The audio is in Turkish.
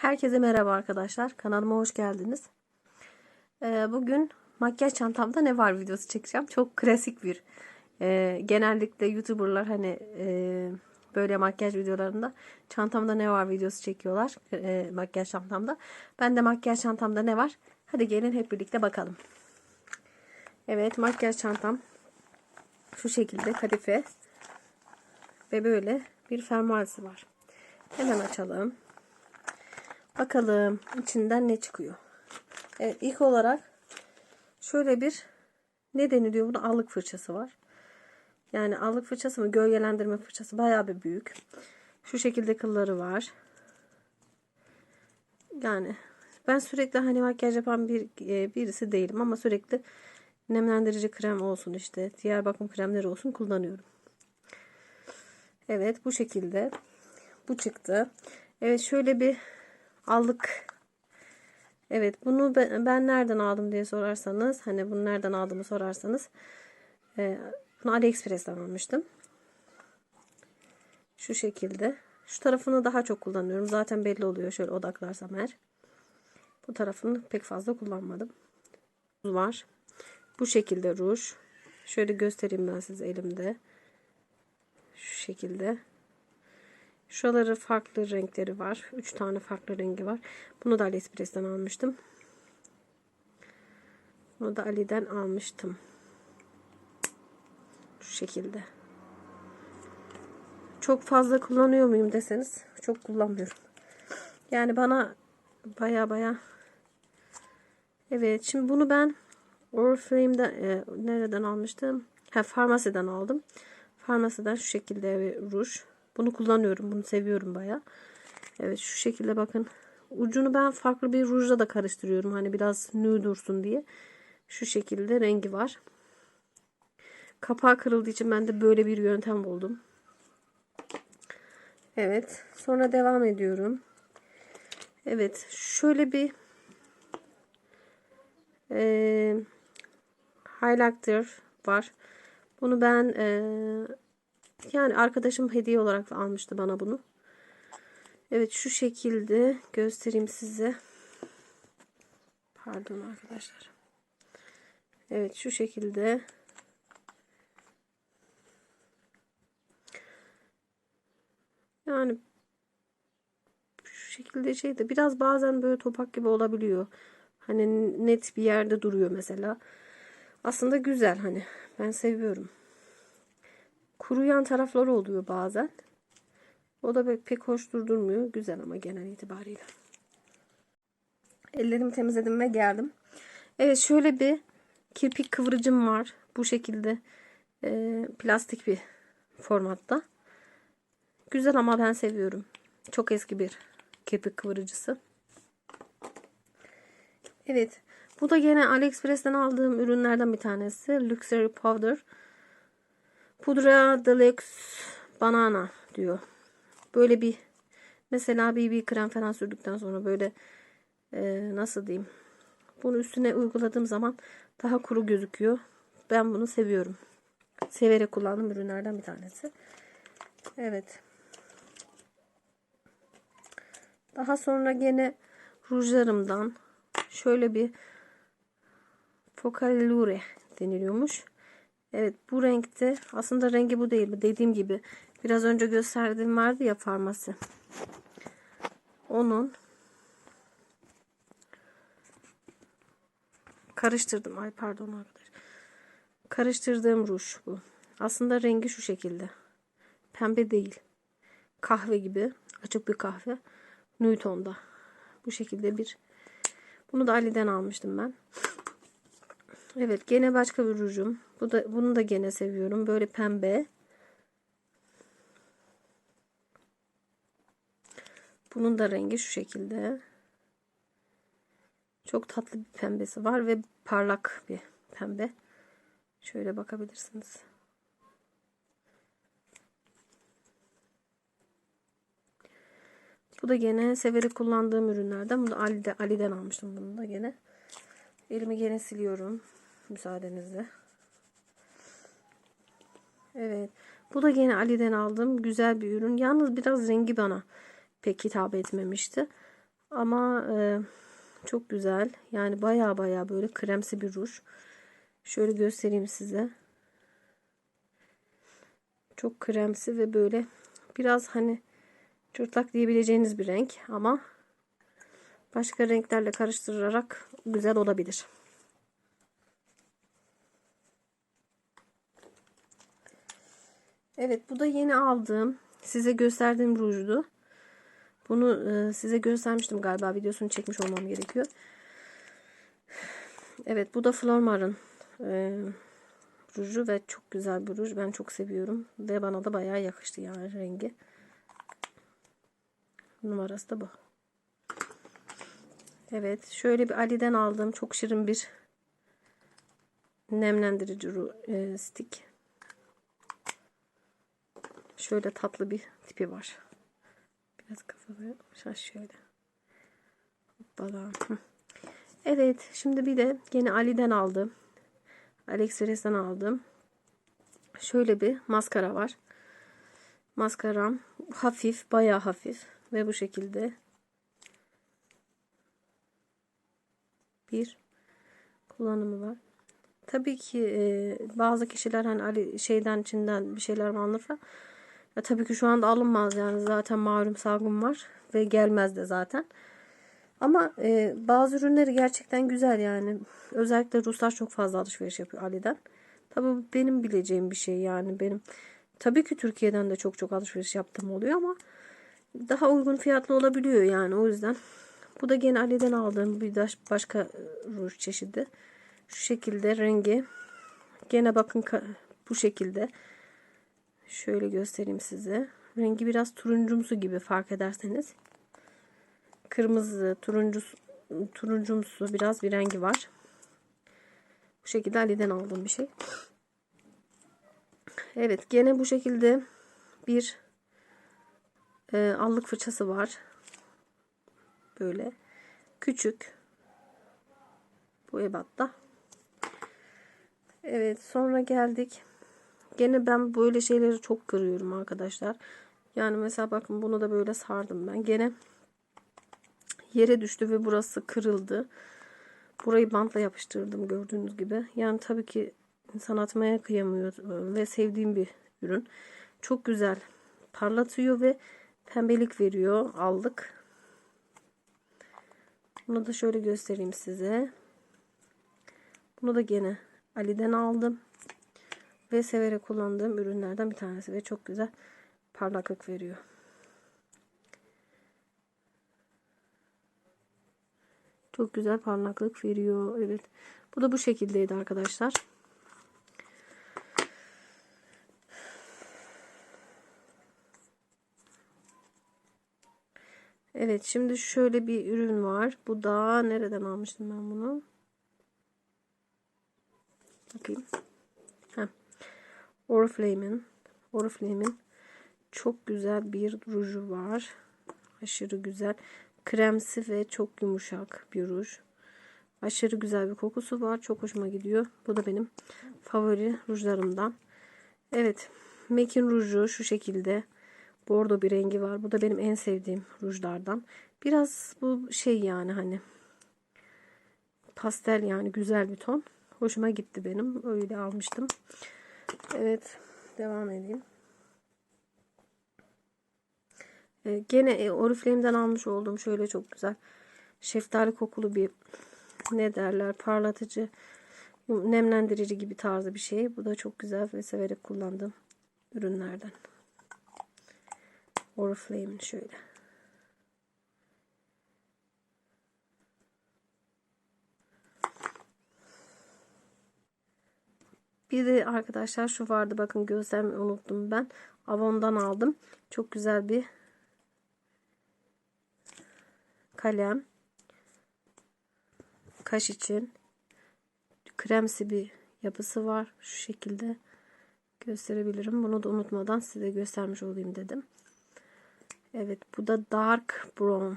Herkese merhaba arkadaşlar. Kanalıma hoş geldiniz. Ee, bugün makyaj çantamda ne var videosu çekeceğim. Çok klasik bir. e, genellikle YouTuber'lar hani e, böyle makyaj videolarında çantamda ne var videosu çekiyorlar. E, makyaj çantamda. Ben de makyaj çantamda ne var? Hadi gelin hep birlikte bakalım. Evet makyaj çantam şu şekilde kadife ve böyle bir fermuarsı var. Hemen açalım. Bakalım içinden ne çıkıyor. Evet ilk olarak şöyle bir ne deniliyor buna allık fırçası var. Yani allık fırçası mı gölgelendirme fırçası bayağı bir büyük. Şu şekilde kılları var. Yani ben sürekli hani makyaj yapan bir e, birisi değilim ama sürekli nemlendirici krem olsun işte diğer bakım kremleri olsun kullanıyorum. Evet bu şekilde bu çıktı. Evet şöyle bir aldık. Evet bunu ben, ben nereden aldım diye sorarsanız hani bunu nereden aldığımı sorarsanız e, bunu AliExpress'ten almıştım. Şu şekilde. Şu tarafını daha çok kullanıyorum. Zaten belli oluyor şöyle odaklarsam eğer. Bu tarafını pek fazla kullanmadım. Var. Bu şekilde ruj. Şöyle göstereyim ben size elimde. Şu şekilde. Şuraları farklı renkleri var. 3 tane farklı rengi var. Bunu da AliExpress'ten almıştım. Bunu da Ali'den almıştım. Şu şekilde. Çok fazla kullanıyor muyum deseniz çok kullanmıyorum. Yani bana baya baya Evet şimdi bunu ben Oriflame'de e, nereden almıştım? Ha farmasiden aldım. Farmasiden şu şekilde bir ruj. Bunu kullanıyorum. Bunu seviyorum baya. Evet şu şekilde bakın. Ucunu ben farklı bir rujla da karıştırıyorum. Hani biraz nude dursun diye. Şu şekilde rengi var. Kapağı kırıldığı için ben de böyle bir yöntem buldum. Evet. Sonra devam ediyorum. Evet. Şöyle bir e, highlighter var. Bunu ben e, yani arkadaşım hediye olarak almıştı bana bunu. Evet şu şekilde göstereyim size. Pardon arkadaşlar. Evet şu şekilde. Yani şu şekilde şey de biraz bazen böyle topak gibi olabiliyor. Hani net bir yerde duruyor mesela. Aslında güzel hani ben seviyorum. Kuruyan tarafları oluyor bazen. O da pek hoş durdurmuyor. Güzel ama genel itibariyle. Ellerimi temizledim ve geldim. Evet şöyle bir kirpik kıvırıcım var. Bu şekilde e, plastik bir formatta. Güzel ama ben seviyorum. Çok eski bir kirpik kıvırıcısı. Evet. Bu da yine AliExpress'ten aldığım ürünlerden bir tanesi. Luxury Powder. Pudra Deluxe Banana diyor. Böyle bir mesela BB krem falan sürdükten sonra böyle e, nasıl diyeyim. Bunu üstüne uyguladığım zaman daha kuru gözüküyor. Ben bunu seviyorum. Severek kullandığım ürünlerden bir tanesi. Evet. Daha sonra gene rujlarımdan şöyle bir Focalure deniliyormuş. Evet bu renkte aslında rengi bu değil. Dediğim gibi biraz önce gösterdiğim vardı ya farması. Onun karıştırdım. Ay pardon arkadaşlar. Karıştırdığım ruj bu. Aslında rengi şu şekilde. Pembe değil. Kahve gibi. Açık bir kahve. Nude tonda. Bu şekilde bir. Bunu da Ali'den almıştım ben. Evet gene başka bir rujum. Bu da, bunu da gene seviyorum. Böyle pembe. Bunun da rengi şu şekilde. Çok tatlı bir pembesi var ve parlak bir pembe. Şöyle bakabilirsiniz. Bu da gene severek kullandığım ürünlerden. Bunu Ali'de, Ali'den almıştım bunu da gene. Elimi gene siliyorum. Müsaadenizle. Evet. Bu da yine Ali'den aldığım güzel bir ürün. Yalnız biraz rengi bana pek hitap etmemişti. Ama e, çok güzel. Yani baya baya böyle kremsi bir ruj. Şöyle göstereyim size. Çok kremsi ve böyle biraz hani çırtlak diyebileceğiniz bir renk ama başka renklerle karıştırarak güzel olabilir. Evet bu da yeni aldığım size gösterdiğim rujdu. Bunu e, size göstermiştim galiba videosunu çekmiş olmam gerekiyor. Evet bu da Flormar'ın e, ruju ve çok güzel bir ruj. Ben çok seviyorum ve bana da bayağı yakıştı yani rengi. Numarası da bu. Evet şöyle bir Ali'den aldığım çok şirin bir nemlendirici e, stick. Şöyle tatlı bir tipi var. Biraz kafamı şaş şöyle. Hoppala. Evet şimdi bir de yine Ali'den aldım. AliExpress'ten aldım. Şöyle bir maskara var. Maskaram hafif, bayağı hafif ve bu şekilde bir kullanımı var. Tabii ki e, bazı kişiler hani Ali şeyden içinden bir şeyler falan. Ya tabii ki şu anda alınmaz yani zaten malum salgın var ve gelmez de zaten. Ama e, bazı ürünleri gerçekten güzel yani. Özellikle Ruslar çok fazla alışveriş yapıyor Ali'den. Tabii benim bileceğim bir şey yani benim. Tabii ki Türkiye'den de çok çok alışveriş yaptığım oluyor ama daha uygun fiyatlı olabiliyor yani o yüzden. Bu da gene Ali'den aldığım bir başka ruj çeşidi. Şu şekilde rengi. Gene bakın bu şekilde. Şöyle göstereyim size. Rengi biraz turuncumsu gibi fark ederseniz. Kırmızı, turuncu, turuncumsu biraz bir rengi var. Bu şekilde Ali'den aldığım bir şey. Evet gene bu şekilde bir e, allık fırçası var. Böyle küçük. Bu ebatta. Evet sonra geldik. Gene ben böyle şeyleri çok kırıyorum arkadaşlar. Yani mesela bakın bunu da böyle sardım ben. Gene yere düştü ve burası kırıldı. Burayı bantla yapıştırdım gördüğünüz gibi. Yani tabii ki insan atmaya kıyamıyor ve sevdiğim bir ürün. Çok güzel parlatıyor ve pembelik veriyor. Aldık. Bunu da şöyle göstereyim size. Bunu da gene Ali'den aldım. Ve severek kullandığım ürünlerden bir tanesi. Ve çok güzel parlaklık veriyor. Çok güzel parlaklık veriyor. Evet. Bu da bu şekildeydi arkadaşlar. Evet şimdi şöyle bir ürün var. Bu da nereden almıştım ben bunu? Bakayım. Oriflame'in Oriflame'in çok güzel bir ruju var. Aşırı güzel. Kremsi ve çok yumuşak bir ruj. Aşırı güzel bir kokusu var. Çok hoşuma gidiyor. Bu da benim favori rujlarımdan. Evet. Mekin ruju şu şekilde. Bordo bir rengi var. Bu da benim en sevdiğim rujlardan. Biraz bu şey yani hani pastel yani güzel bir ton. Hoşuma gitti benim. Öyle almıştım. Evet. Devam edeyim. Ee, gene e, Oriflame'den almış olduğum şöyle çok güzel şeftali kokulu bir ne derler parlatıcı nemlendirici gibi tarzı bir şey. Bu da çok güzel ve severek kullandığım ürünlerden. Oriflame'in şöyle. Bir de arkadaşlar şu vardı bakın gözlerimi unuttum ben. Avon'dan aldım. Çok güzel bir kalem. Kaş için kremsi bir yapısı var. Şu şekilde gösterebilirim. Bunu da unutmadan size göstermiş olayım dedim. Evet bu da dark brown